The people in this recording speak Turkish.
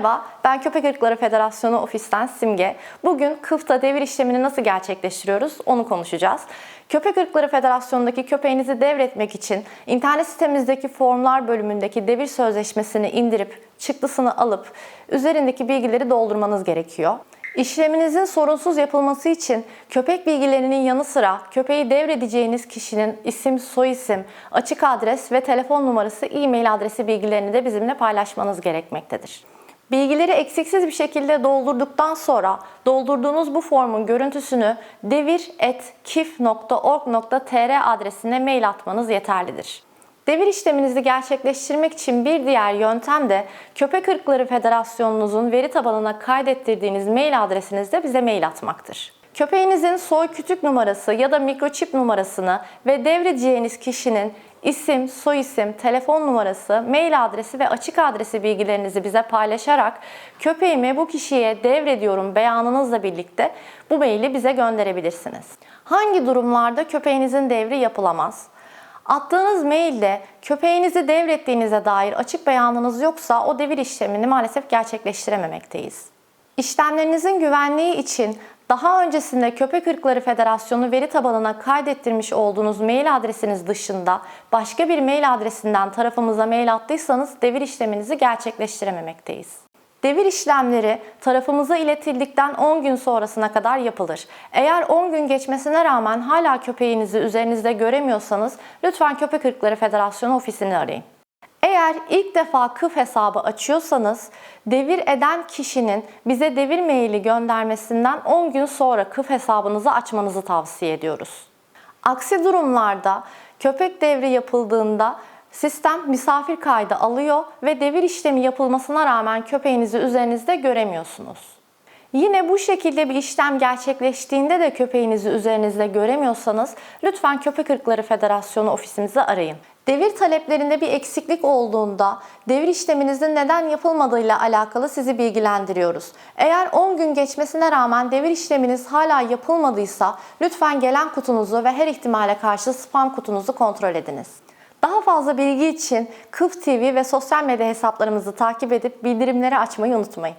Merhaba, ben Köpek Irkları Federasyonu ofisten Simge. Bugün kıfta devir işlemini nasıl gerçekleştiriyoruz onu konuşacağız. Köpek Irkları Federasyonu'ndaki köpeğinizi devretmek için internet sitemizdeki formlar bölümündeki devir sözleşmesini indirip çıktısını alıp üzerindeki bilgileri doldurmanız gerekiyor. İşleminizin sorunsuz yapılması için köpek bilgilerinin yanı sıra köpeği devredeceğiniz kişinin isim, soyisim, açık adres ve telefon numarası, e-mail adresi bilgilerini de bizimle paylaşmanız gerekmektedir. Bilgileri eksiksiz bir şekilde doldurduktan sonra doldurduğunuz bu formun görüntüsünü devir.kif.org.tr adresine mail atmanız yeterlidir. Devir işleminizi gerçekleştirmek için bir diğer yöntem de Köpek Irkları Federasyonu'nuzun veri tabanına kaydettirdiğiniz mail adresinizde bize mail atmaktır. Köpeğinizin soy kütük numarası ya da mikroçip numarasını ve devredeceğiniz kişinin isim, soyisim, telefon numarası, mail adresi ve açık adresi bilgilerinizi bize paylaşarak köpeğimi bu kişiye devrediyorum beyanınızla birlikte bu maili bize gönderebilirsiniz. Hangi durumlarda köpeğinizin devri yapılamaz? Attığınız mailde köpeğinizi devrettiğinize dair açık beyanınız yoksa o devir işlemini maalesef gerçekleştirememekteyiz. İşlemlerinizin güvenliği için daha öncesinde Köpek Irkları Federasyonu veri tabanına kaydettirmiş olduğunuz mail adresiniz dışında başka bir mail adresinden tarafımıza mail attıysanız devir işleminizi gerçekleştirememekteyiz. Devir işlemleri tarafımıza iletildikten 10 gün sonrasına kadar yapılır. Eğer 10 gün geçmesine rağmen hala köpeğinizi üzerinizde göremiyorsanız lütfen Köpek Irkları Federasyonu ofisini arayın. Eğer ilk defa KıF hesabı açıyorsanız devir eden kişinin bize devir maili göndermesinden 10 gün sonra KıF hesabınızı açmanızı tavsiye ediyoruz. Aksi durumlarda köpek devri yapıldığında sistem misafir kaydı alıyor ve devir işlemi yapılmasına rağmen köpeğinizi üzerinizde göremiyorsunuz. Yine bu şekilde bir işlem gerçekleştiğinde de köpeğinizi üzerinizde göremiyorsanız lütfen Köpek Irkları Federasyonu ofisimizi arayın. Devir taleplerinde bir eksiklik olduğunda devir işleminizin neden yapılmadığıyla alakalı sizi bilgilendiriyoruz. Eğer 10 gün geçmesine rağmen devir işleminiz hala yapılmadıysa lütfen gelen kutunuzu ve her ihtimale karşı spam kutunuzu kontrol ediniz. Daha fazla bilgi için Kıf TV ve sosyal medya hesaplarımızı takip edip bildirimleri açmayı unutmayın.